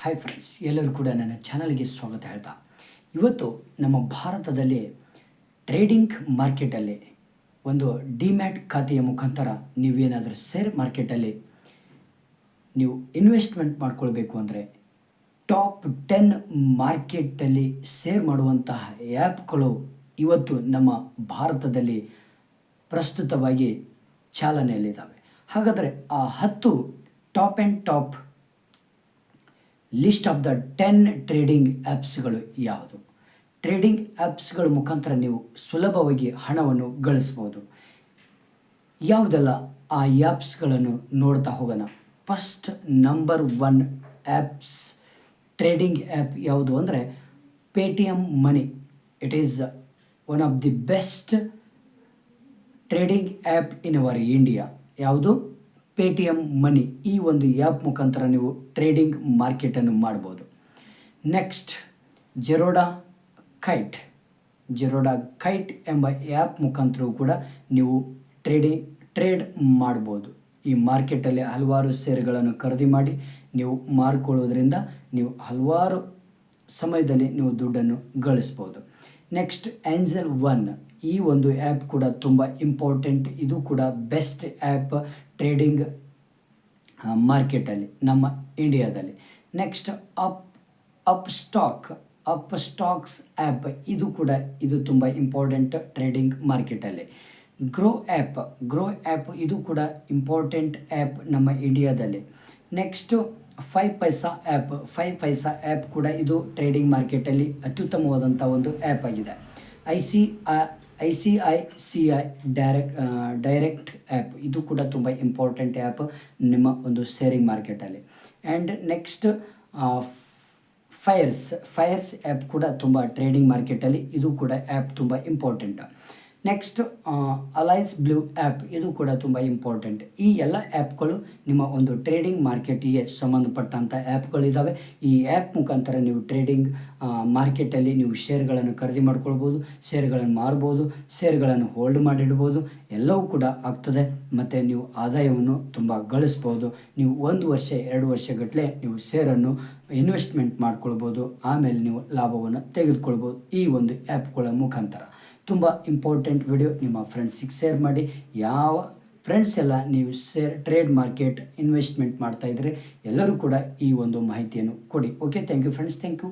Hi friends ಎಲ್ಲರೂ ಕೂಡ ನನ್ನ ಚಾನಲ್ಗೆ ಸ್ವಾಗತ ಹೇಳ್ತಾ. ಇವತ್ತು ನಮ್ಮ ಭಾರತದಲ್ಲಿ ಟ್ರೇಡಿಂಗ್ ಮಾರ್ಕೆಟಲ್ಲಿ ಒಂದು ಡಿಮ್ಯಾಟ್ ಖಾತೆಯ ಮುಖಾಂತರ ನೀವೇನಾದರೂ ಶೇರ್ ಮಾರ್ಕೆಟಲ್ಲಿ ನೀವು ಇನ್ವೆಸ್ಟ್ಮೆಂಟ್ ಮಾಡ್ಕೊಳ್ಬೇಕು ಅಂದರೆ ಟಾಪ್ ಟೆನ್ ಮಾರ್ಕೆಟಲ್ಲಿ ಶೇರ್ ಮಾಡುವಂತಹ ಆ್ಯಪ್ಗಳು ಇವತ್ತು ನಮ್ಮ ಭಾರತದಲ್ಲಿ ಪ್ರಸ್ತುತವಾಗಿ ಚಾಲನೆಯಲ್ಲಿದ್ದಾವೆ. ಹಾಗಾದರೆ ಆ ಹತ್ತು top and top list of the ten trading ಆ್ಯಪ್ಸ್ಗಳು ಯಾವುದು? ಟ್ರೇಡಿಂಗ್ ಆ್ಯಪ್ಸ್ಗಳ ಮುಖಾಂತರ ನೀವು ಸುಲಭವಾಗಿ ಹಣವನ್ನು ಗಳಿಸ್ಬೋದು ಯಾವುದೆಲ್ಲ ಆ ಆ್ಯಪ್ಸ್ಗಳನ್ನು ನೋಡ್ತಾ ಹೋಗೋಣ? First number one apps, trading app ಯಾವುದು ಅಂದರೆ Paytm money. It is one of the best trading app in our India ಯಾವುದು? ಪೇ ಟಿ ಎಂ ಮನಿ ಈ ಒಂದು ಆ್ಯಪ್ ಮುಖಾಂತರ ನೀವು ಟ್ರೇಡಿಂಗ್ ಮಾರ್ಕೆಟನ್ನು ಮಾಡ್ಬೋದು. Next, Zerodha Kite. Zerodha Kite ಎಂಬ ಆ್ಯಪ್ ಮುಖಾಂತರವೂ ಕೂಡ ನೀವು ಟ್ರೇಡಿಂಗ್ ಟ್ರೇಡ್ ಮಾಡ್ಬೋದು. ಈ ಮಾರ್ಕೆಟಲ್ಲಿ ಹಲವಾರು ಷೇರುಗಳನ್ನು ಖರೀದಿ ಮಾಡಿ ನೀವು ಮಾರ್ಕೊಳ್ಳೋದ್ರಿಂದ ನೀವು ಹಲವಾರು ಸಮಯದಲ್ಲಿ ನೀವು ದುಡ್ಡನ್ನು ಗಳಿಸ್ಬೋದು. Next Angel One. ಈ ಒಂದು ಆ್ಯಪ್ ಕೂಡ ತುಂಬ ಇಂಪಾರ್ಟೆಂಟ್. ಇದು ಕೂಡ ಬೆಸ್ಟ್ ಆ್ಯಪ್ ಟ್ರೇಡಿಂಗ್ ಮಾರ್ಕೆಟಲ್ಲಿ, ನಮ್ಮ ಇಂಡಿಯಾದಲ್ಲಿ. Next up up stock up stocks app, ಇದು ಕೂಡ ಇದು ತುಂಬ ಇಂಪಾರ್ಟೆಂಟ್ ಟ್ರೇಡಿಂಗ್ ಮಾರ್ಕೆಟಲ್ಲಿ. ಗ್ರೋ ಆ್ಯಪ್ ಗ್ರೋ ಆ್ಯಪ್ ಇದು ಕೂಡ ಇಂಪಾರ್ಟೆಂಟ್ ಆ್ಯಪ್ ನಮ್ಮ ಇಂಡಿಯಾದಲ್ಲಿ. Next five paisa app, five paisa app ಕೂಡ ಇದು ಟ್ರೇಡಿಂಗ್ ಮಾರ್ಕೆಟಲ್ಲಿ ಅತ್ಯುತ್ತಮವಾದಂಥ ಒಂದು ಆ್ಯಪ್ ಆಗಿದೆ. I C I C I C I direct direct app ಇದು ಕೂಡ ತುಂಬ ಇಂಪಾರ್ಟೆಂಟ್ ಆ್ಯಪ್ ನಿಮ್ಮ ಒಂದು ಶೇರಿಂಗ್ ಮಾರ್ಕೆಟಲ್ಲಿ and next Fyers Fyers app ಕೂಡ ತುಂಬ ಟ್ರೇಡಿಂಗ್ ಮಾರ್ಕೆಟಲ್ಲಿ ಇದು ಕೂಡ ಆ್ಯಪ್ ತುಂಬ important next Alice Blue app ಇದು ಕೂಡ ತುಂಬ ಇಂಪಾರ್ಟೆಂಟ್ ಈ ಎಲ್ಲ ಆ್ಯಪ್ಗಳು ನಿಮ್ಮ ಒಂದು ಟ್ರೇಡಿಂಗ್ ಮಾರ್ಕೆಟಿಗೆ ಸಂಬಂಧಪಟ್ಟಂಥ ಆ್ಯಪ್ಗಳಿದ್ದಾವೆ ಈ ಆ್ಯಪ್ ಮುಖಾಂತರ ನೀವು ಟ್ರೇಡಿಂಗ್ ಮಾರ್ಕೆಟಲ್ಲಿ ನೀವು ಶೇರ್ಗಳನ್ನು ಖರೀದಿ ಮಾಡ್ಕೊಳ್ಬೋದು ಶೇರ್ಗಳನ್ನು ಮಾರ್ಬೋದು ಶೇರ್ಗಳನ್ನು ಹೋಲ್ಡ್ ಮಾಡಿಡ್ಬೋದು. ಎಲ್ಲವೂ ಕೂಡ ಆಗ್ತದೆ. ಮತ್ತು ನೀವು ಆದಾಯವನ್ನು ತುಂಬ ಗಳಿಸ್ಬೋದು. ನೀವು ಒಂದು ವರ್ಷ, ಎರಡು ವರ್ಷಗಟ್ಟಲೆ ನೀವು ಶೇರನ್ನು ಇನ್ವೆಸ್ಟ್ಮೆಂಟ್ ಮಾಡ್ಕೊಳ್ಬೋದು. ಆಮೇಲೆ ನೀವು ಲಾಭವನ್ನು ತೆಗೆದುಕೊಳ್ಬೋದು ಈ ಒಂದು ಆ್ಯಪ್ಗಳ ಮುಖಾಂತರ. ತುಂಬ ಇಂಪಾರ್ಟೆಂಟ್ ವಿಡಿಯೋ ನಿಮ್ಮ ಫ್ರೆಂಡ್ಸಿಗೆ ಶೇರ್ ಮಾಡಿ. ಯಾವ ಫ್ರೆಂಡ್ಸ್ ಎಲ್ಲ ನೀವು ಶೇರ್ ಟ್ರೇಡ್ ಮಾರ್ಕೆಟ್ ಇನ್ವೆಸ್ಟ್ಮೆಂಟ್ ಮಾಡ್ತಾಯಿದ್ರೆ ಎಲ್ಲರೂ ಕೂಡ ಈ ಒಂದು ಮಾಹಿತಿಯನ್ನು ಕೊಡಿ. Okay thank you friends thank you